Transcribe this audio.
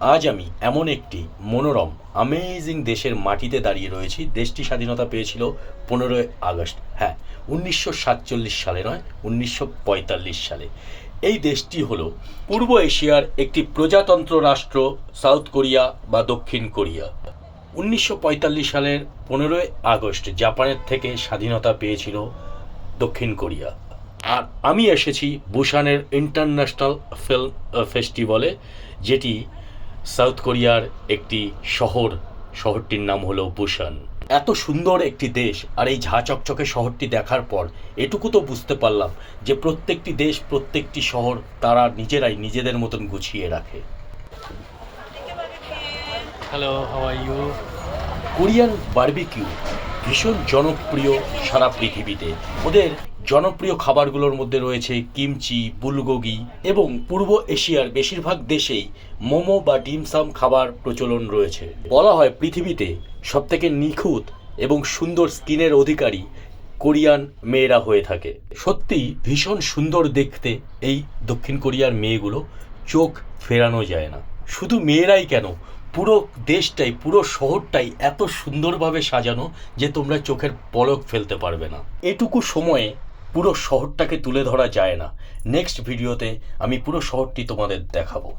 আজ আমি এমন একটি মনোরম আমেজিং দেশের মাটিতে দাঁড়িয়ে রয়েছি। দেশটি স্বাধীনতা পেয়েছিল পনেরোই আগস্ট। হ্যাঁ উনিশশো সাতচল্লিশ সালে নয়, উনিশশো পঁয়তাল্লিশ সালে। এই দেশটি হলো পূর্ব এশিয়ার একটি প্রজাতন্ত্র রাষ্ট্র, সাউথ কোরিয়া বা দক্ষিণ কোরিয়া। উনিশশো পঁয়তাল্লিশ সালের পনেরোই আগস্ট জাপানের থেকে স্বাধীনতা পেয়েছিল দক্ষিণ কোরিয়া। আর আমি এসেছি বুসানের ইন্টারন্যাশনাল ফিল্ম ফেস্টিভ্যালে, যেটি সাউথ কোরিয়ার একটি শহর। শহরটির নাম হলো বুসান এত সুন্দর একটি দেশ আর এই ঝা চকচকে শহরটি দেখার পর এটুকু তো বুঝতে পারলাম যে প্রত্যেকটি দেশ প্রত্যেকটি শহর তারা নিজেরাই নিজেদের মতন গুছিয়ে রাখে। Hello how are you Korean barbecue. ভীষণ জনপ্রিয় সারা পৃথিবীতে। ওদের জনপ্রিয় খাবারগুলোর মধ্যে রয়েছে কিমচি, বুলগোগি এবং পূর্ব এশিয়ার বেশিরভাগ দেশেই মোমো বা ডিমসাম খাবার প্রচলন রয়েছে। বলা হয় পৃথিবীতে সবথেকে নিখুঁত এবং সুন্দর স্কিনের অধিকারী কোরিয়ান মেয়েরা হয়ে থাকে। সত্যি ভীষণ সুন্দর দেখতে এই দক্ষিণ কোরিয়ার মেয়েগুলো। চোখ ফেরানো যায় না। শুধু মেয়েরাই কেন পুরো দেশটাই, পুরো শহরটাই এত সুন্দরভাবে সাজানো যে তোমরা চোখের পলক ফেলতে পারবে না। এটুকু সময়ে পুরো শহরটাকে তুলে ধরা যায় না। নেক্সট ভিডিওতে আমি পুরো শহরটি তোমাদের দেখাবো।